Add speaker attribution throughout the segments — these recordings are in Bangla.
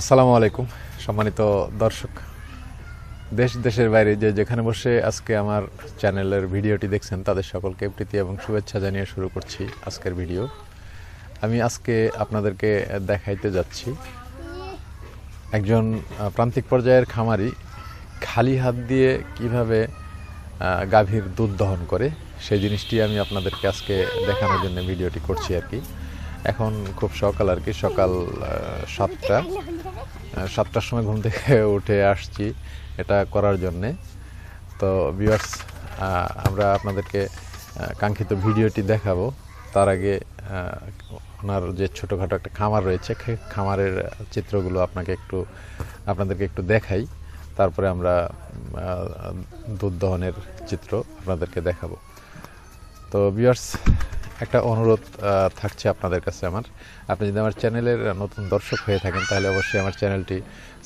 Speaker 1: আসসালামু আলাইকুম, সম্মানিত দর্শক। দেশ, দেশের বাইরে যে যেখানে বসে আজকে আমার চ্যানেলের ভিডিওটি দেখছেন, তাদের সকলকে প্রীতি এবং শুভেচ্ছা জানিয়ে শুরু করছি আজকের ভিডিও। আমি আজকে আপনাদেরকে দেখাইতে যাচ্ছি একজন প্রান্তিক পর্যায়ের খামারি খালি হাত দিয়ে কীভাবে গাভীর দুধ দহন করে, সেই জিনিসটি আমি আপনাদেরকে আজকে দেখানোর জন্য ভিডিওটি করছি আর কি। এখন খুব সকাল আর কি, সকাল সাতটা। সাতটার সময় ঘুম থেকে উঠে আসছি এটা করার জন্যে। তো ভিউয়ার্স আমরা আপনাদেরকে কাঙ্ক্ষিত ভিডিওটি দেখাবো। তার আগে ওনার যে ছোটোখাটো একটা খামার রয়েছে খামারের চিত্রগুলো আপনাকে একটু, আপনাদেরকে একটু দেখাই। তারপরে আমরা দুধ দহনের চিত্র আপনাদেরকে দেখাবো। তো ভিউয়ার্স একটা অনুরোধ থাকছে আপনাদের কাছে আমার। আপনি যদি আমার চ্যানেলের নতুন দর্শক হয়ে থাকেন, তাহলে অবশ্যই আমার চ্যানেলটি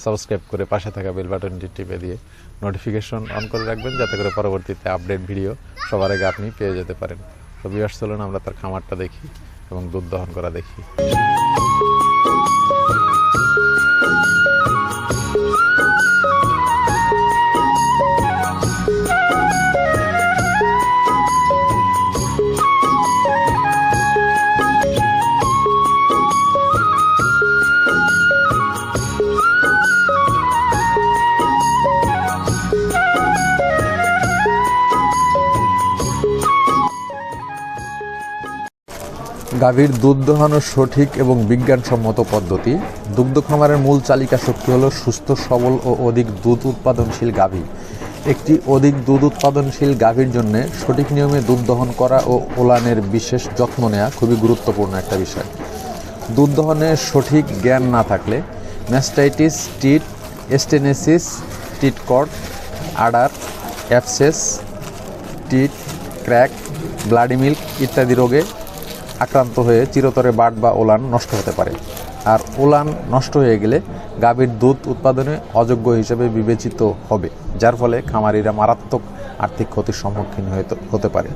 Speaker 1: সাবস্ক্রাইব করে পাশে থাকা বেল বাটনটি টিপে দিয়ে নোটিফিকেশন অন করে রাখবেন, যাতে করে পরবর্তীতে আপডেট ভিডিও সবার আগে আপনি পেয়ে যেতে পারেন। তো বিবাস চলুন আমরা তার খামারটা দেখি এবং দুধ দহন করা দেখি। গাভীর দুধ দোহানোর সঠিক এবং বিজ্ঞানসম্মত পদ্ধতি। দুগ্ধ খামারের মূল চালিকা শক্তি হলো সুস্থ, সবল ও অধিক দুধ উৎপাদনশীল গাভী। একটি অধিক দুধ উৎপাদনশীল গাভীর জন্য সঠিক নিয়মে দুধ দহন করা ও ওলানের বিশেষ যত্ন নেওয়া খুবই গুরুত্বপূর্ণ একটা বিষয়। দুধ দহনের সঠিক জ্ঞান না থাকলে mastitis, teat stenosis টিটকট udder, abscess, teat, crack, bloody milk ইত্যাদি রোগে আক্রান্ত হয়ে চিরতরে বাট বা ওলান নষ্ট হতে পারে। আর ওলান নষ্ট হয়ে গেলে গাভীর দুধ উৎপাদনে অযোগ্য হিসেবে বিবেচিত হবে, যার ফলে খামারিরা মারাত্মক আর্থিক ক্ষতির সম্মুখীন হতে- পারে।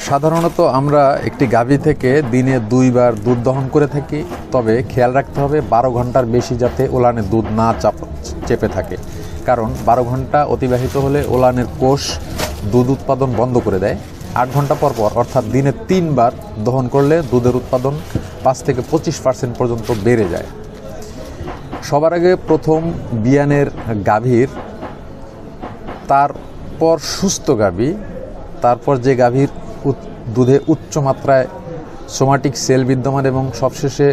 Speaker 1: সাধারণত আমরা একটি গাভী থেকে দিনে দুইবার দুধ দহন করে থাকি, তবে খেয়াল রাখতে হবে বারো ঘণ্টার বেশি যাতে ওলানে দুধ না চাপ, চেপে থাকে। কারণ বারো ঘণ্টা অতিবাহিত হলে ওলানের কোষ দুধ উৎপাদন বন্ধ করে দেয়। আট ঘণ্টা পর পর, অর্থাৎ দিনে তিনবার দহন করলে দুধের উৎপাদন পাঁচ থেকে পঁচিশ পার্সেন্ট পর্যন্ত বেড়ে যায়। সবার আগে প্রথম বিয়ানের গাভীর তারপর সুস্থ গাভী, তারপর যে গাভীর দুধে উচ্চ মাত্রায় সোমাটিক সেল বিদ্যমান এবং সবশেষে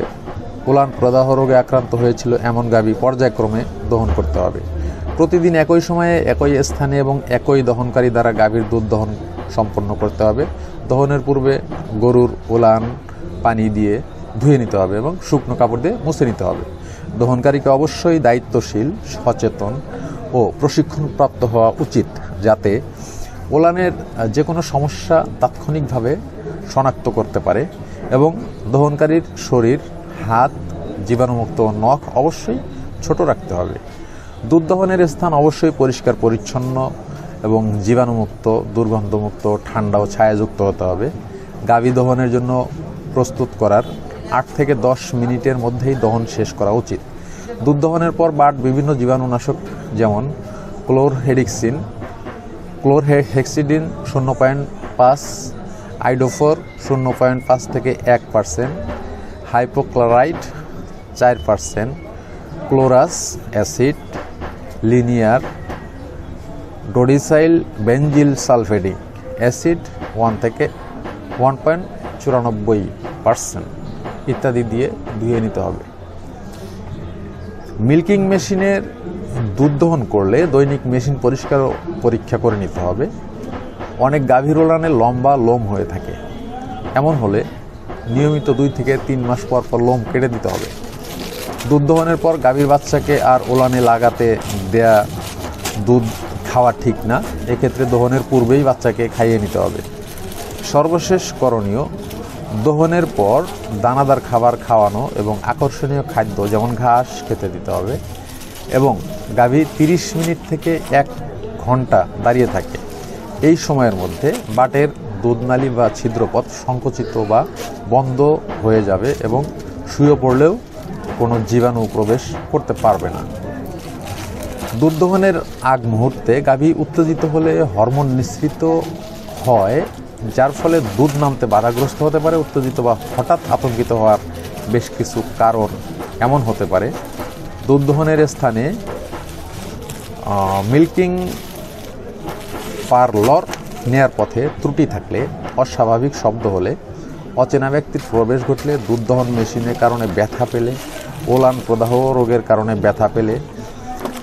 Speaker 1: উলান প্রদাহ রোগে আক্রান্ত হয়েছিল, এমন গাভী পর্যায়ক্রমে দহন করতে হবে। প্রতিদিন একই সময়ে একই স্থানে এবং একই দহনকারী দ্বারা গাভীর দুধ দহন সম্পন্ন করতে হবে। দহনের পূর্বে গরুর ওলান পানি দিয়ে ধুয়ে নিতে হবে এবং শুকনো কাপড় দিয়ে মুছে নিতে হবে। দহনকারীকে অবশ্যই দায়িত্বশীল, সচেতন ও প্রশিক্ষণপ্রাপ্ত হওয়া উচিত যাতে ওলানের যে কোনো সমস্যা তাৎক্ষণিকভাবে শনাক্ত করতে পারে এবং দহনকারীর শরীর, হাত, জীবাণুমুক্ত নখ অবশ্যই ছোট রাখতে হবে। দুধ দহনের স্থান অবশ্যই পরিষ্কার, পরিচ্ছন্ন এবং জীবাণুমুক্ত, দুর্গন্ধমুক্ত, ঠান্ডা ও ছায়াযুক্ত হতে হবে। গাভী দহনের জন্য প্রস্তুত করার আট থেকে দশ মিনিটের মধ্যেই দহন শেষ করা উচিত। দুধ দহনের পর বাট বিভিন্ন জীবাণুনাশক যেমন ক্লোরহেডিক্সিন ক্লোরহেক্সিডিন শূন্য পয়েন্ট পাঁচ, আইডোফোর শূন্য পয়েন্ট পাঁচ থেকে এক পার্সেন্ট হাইপোক্লোরাইড চার percent, chlorous acid linear dodecyl benzyl sulfonic acid one থেকে ওয়ান পয়েন্ট চুরানব্বই পার্সেন্ট ইত্যাদি দিয়ে ধুয়ে নিতে হবে। মিল্কিং মেশিনের দুধ দহন করলে দৈনিক মেশিন পরিষ্কার পরীক্ষা করে নিতে হবে। অনেক গাভীর ওলানে লম্বা লোম হয়ে থাকে। এমন হলে নিয়মিত দুই থেকে তিন মাস পর পর লোম কেটে দিতে হবে। দুধ দহনের পর গাভীর বাচ্চাকে আর ওলানে লাগাতে দেয়া দুধ খাওয়া ঠিক না। এক্ষেত্রে দহনের পূর্বেই বাচ্চাকে খাইয়ে নিতে হবে। সর্বশেষ করণীয়, দহনের পর দানাদার খাবার খাওয়ানো এবং আকর্ষণীয় খাদ্য যেমন ঘাস খেতে দিতে হবে এবং গাভী তিরিশ মিনিট থেকে এক ঘণ্টা দাঁড়িয়ে থাকে। এই সময়ের মধ্যে বাটের দুধনালী বা ছিদ্রপথ সংকুচিত বা বন্ধ হয়ে যাবে এবং শুয়ে পড়লেও কোনো জীবাণু প্রবেশ করতে পারবে না। দুধ দহনের আগ মুহূর্তে গাভী উত্তেজিত হলে হরমোন নিঃসৃত হয়, যার ফলে দুধ নামতে বাধাগ্রস্ত হতে পারে, উত্তেজিত বা হঠাৎ আতঙ্কিত হওয়ার বেশ কিছু কারণ এমন হতে পারে। দুধ স্থানে মিল্কিং পার্লর নেয়ার পথে ত্রুটি থাকলে, অস্বাভাবিক শব্দ হলে অচেনা ব্যক্তির প্রবেশ ঘটলে দুধ মেশিনের কারণে ব্যথা পেলে ওলান প্রদাহ রোগের কারণে ব্যথা পেলে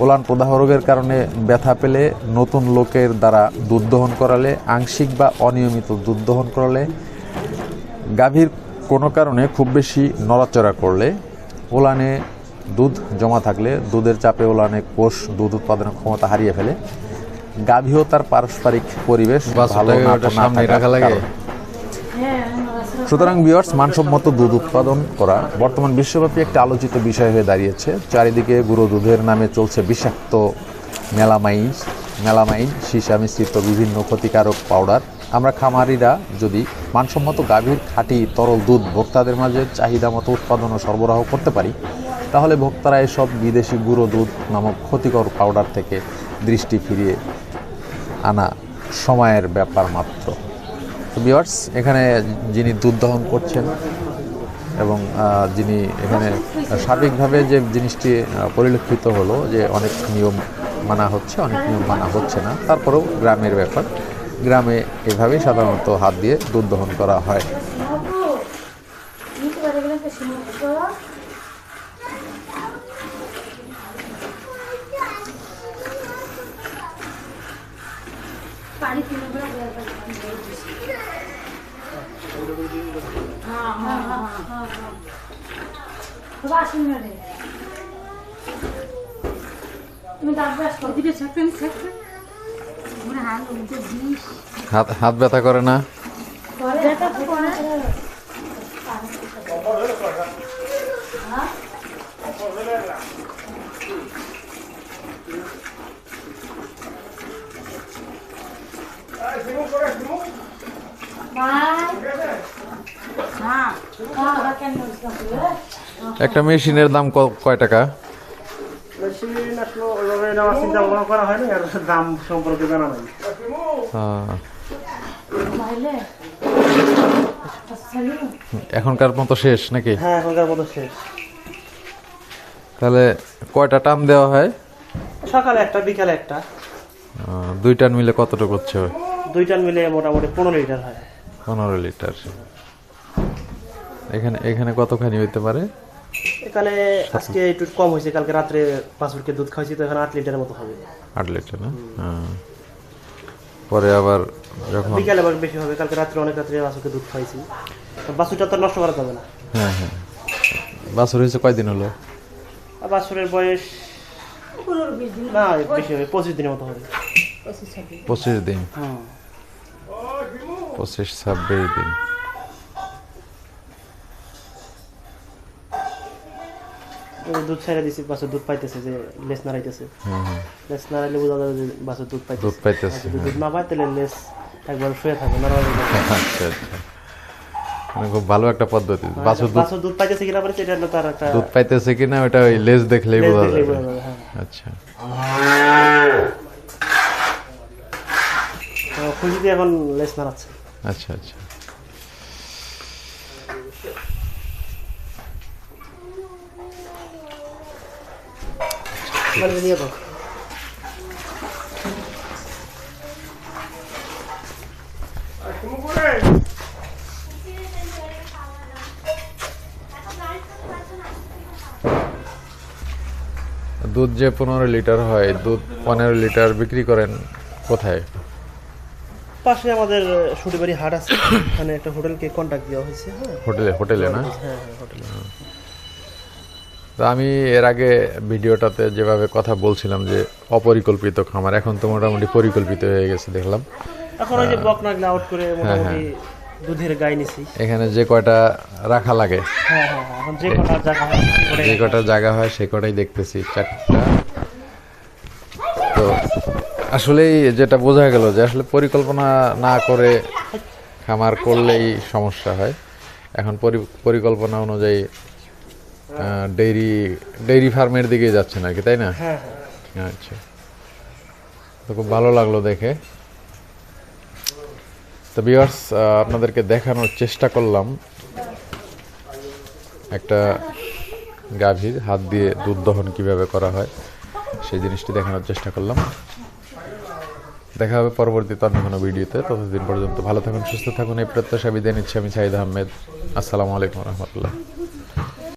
Speaker 1: ওলান প্রদাহ রোগের কারণে ব্যথা পেলে নতুন লোকের দ্বারা দুধ দহন করালে আংশিক বা অনিয়মিত দুধ দহন করালে গাভীর কোনো কারণে খুব বেশি নড়াচড়া করলে ওলানে দুধ জমা থাকলে দুধের চাপে ওলানে কোষ দুধ উৎপাদনের ক্ষমতা হারিয়ে ফেলে গাভীও তার পারস্পরিক পরিবেশ ভালো না না থাকার কারণে। সুতরাং বিয়ার্স মানসম্মত দুধ উৎপাদন করা বর্তমান বিশ্বব্যাপী একটি আলোচিত বিষয় হয়ে দাঁড়িয়েছে। চারিদিকে গুঁড়ো দুধের নামে চলছে বিষাক্ত মেলামাইন মেলামাইন, সীসা মিশ্রিত বিভিন্ন ক্ষতিকারক পাউডার। আমরা খামারিরা যদি মানসম্মত গাভীর খাঁটি তরল দুধ ভোক্তাদের মাঝে চাহিদা মতো উৎপাদন ও সরবরাহ করতে পারি, তাহলে ভোক্তারা এসব বিদেশি গুঁড়ো দুধ নামক ক্ষতিকর পাউডার থেকে দৃষ্টি ফিরিয়ে আনা সময়ের ব্যাপার মাত্র। তো ভিউয়ার্স এখানে যিনি দুধ দহন করছেন এবং যিনি এখানে সার্বিকভাবে যে জিনিসটি পরিলক্ষিত হলো যে অনেক নিয়ম মানা হচ্ছে, অনেক নিয়ম মানা হচ্ছে না, তারপরেও গ্রামের ব্যাপার। গ্রামে এভাবেই সাধারণত হাত দিয়ে দুধ দহন করা হয়
Speaker 2: নিতে পারে গেলে তো সমস্যা পানি কিনে বলে হ্যাঁ হ্যাঁ হ্যাঁ হ্যাঁ হ্যাঁ তো আসুন না রে তুমি দাঁত ব্রাশ করো দিকে ছাকতেন ছাকতে মনে হাত
Speaker 1: হাত ব্যথা করে না?
Speaker 2: করে যেটা তো করে
Speaker 1: একটা মেশিনের দাম কয় টাকা?
Speaker 3: মেশিন আসলে ওইভাবে নেওয়ার চিন্তা ভাবনা করা হয়নি আর দাম সম্পর্কে জানা নাই।
Speaker 1: এখনকার মতো শেষ নাকি?
Speaker 3: হ্যাঁ এখনকার মতো শেষ।
Speaker 1: তাহলে কয়টা টান দেওয়া হয়?
Speaker 3: সকালে একটা বিকালে একটা।
Speaker 1: দুই টান মিলে কতটুকু হচ্ছে?
Speaker 3: দুই টান মিলে মোটামুটি পনেরো লিটার হয়।
Speaker 1: পনেরো লিটার। এখানে এখানে কতখানি হইতে পারে?
Speaker 3: এখানে আজকে একটু কম হয়েছে কালকে রাত্রে বাছুরকে দুধ খাইছি তো এখানে আট লিটারের মতো হবে।
Speaker 1: আট লিটার না? হ্যাঁ। পরে আবার যখন
Speaker 3: বিকালে আবার বেশি হবে কালকে রাত্রে অনেক রাত্রে বাছুরকে দুধ খাইছি তো বাছুরটা তো নষ্ট করা যাবে না।
Speaker 1: হ্যাঁ হ্যাঁ। বাছর হয়েছে কয়দিন হলো?
Speaker 3: আর বাছুরের বয়স না বেশি হবে পঁচিশ দিনের মতো হবে।
Speaker 1: পঁচিশ দিন?
Speaker 3: হুম
Speaker 1: পঁচিশ ছাব্বিশ দিন।
Speaker 3: দুধ ছেড়ে দিছি বাছুর দুধ পাইতেছে যে লেস নাড়াইতেছে। লেস নাড়াইলে বোঝা যাবে যে বাছুর দুধ পাইতেছে।
Speaker 1: দুধ পাইতেছে
Speaker 3: যদি দুধ না পায় তাহলে লেস একবার শুয়ে থাকে নরমাল
Speaker 1: আচ্ছা আচ্ছা। মানে খুব ভালো একটা পদ্ধতি। বাছুর দুধ
Speaker 3: বাছুর দুধ পাইতেছে কিনা পারে সেটা তার একটা
Speaker 1: দুধ পাইতেছে কিনা ওটা ওই লেজ দেখলেই বোঝা যাবে
Speaker 3: হ্যাঁ।
Speaker 1: আচ্ছা।
Speaker 3: তো খুশিতে এখন লেস নাড়াচ্ছে।
Speaker 1: আচ্ছা আচ্ছা।
Speaker 3: নিয়ে তো
Speaker 1: দুধ যে পনেরো লিটার হয় দুধ পনেরো লিটার বিক্রি করেন কোথায়?
Speaker 3: পাশে আমাদের সুটিবাড়ি হাট আছে। ওখানে একটা হোটেলকে কন্ট্যাক্ট দেওয়া হয়েছে হ্যাঁ।
Speaker 1: হোটেলে হোটেলে না?
Speaker 3: হ্যাঁ হ্যাঁ হোটেলে।
Speaker 1: তো আমি এর আগে ভিডিওটাতে যেভাবে কথা বলছিলাম যে অপরিকল্পিত খামার এখন তো মোটামুটি পরিকল্পিত হয়ে গেছে দেখলাম।
Speaker 3: এখন ওই যে বকনাগুলো আউট করে মোটামুটি দুধের গাই নিছি।
Speaker 1: এখানে যে কয়টা রাখা লাগে?
Speaker 3: হ্যাঁ হ্যাঁ হ্যাঁ এখন যে কটা জায়গা হয়
Speaker 1: যে কটা জায়গা হয় সে কটাই দেখতেছি চারটা। তো আসলেই যেটা বোঝা গেল যে আসলে পরিকল্পনা না করে খামার করলেই সমস্যা হয়। এখন পরি- পরিকল্পনা অনুযায়ী ডেইরি ডেইরি ফার্মের দিকে যাচ্ছেন আর কি তাই না?
Speaker 3: হ্যাঁ হ্যাঁ
Speaker 1: আচ্ছা। তো খুব ভালো লাগল দেখে। তো বিয়ার্স আপনাদেরকে দেখানোর চেষ্টা করলাম। একটা গাভীর হাত দিয়ে দুধ দহন কীভাবে করা হয় সেই জিনিসটি দেখানোর চেষ্টা করলাম। দেখা হবে পরবর্তীতে অন্য কোনো ভিডিওতে। ততদিন পর্যন্ত ভালো থাকুন সুস্থ থাকুন। এই প্রত্যাশা বিদায় নিচ্ছি আমি সাইদ আহমেদ। আসসালামু আলাইকুম রহমতুল্লাহ।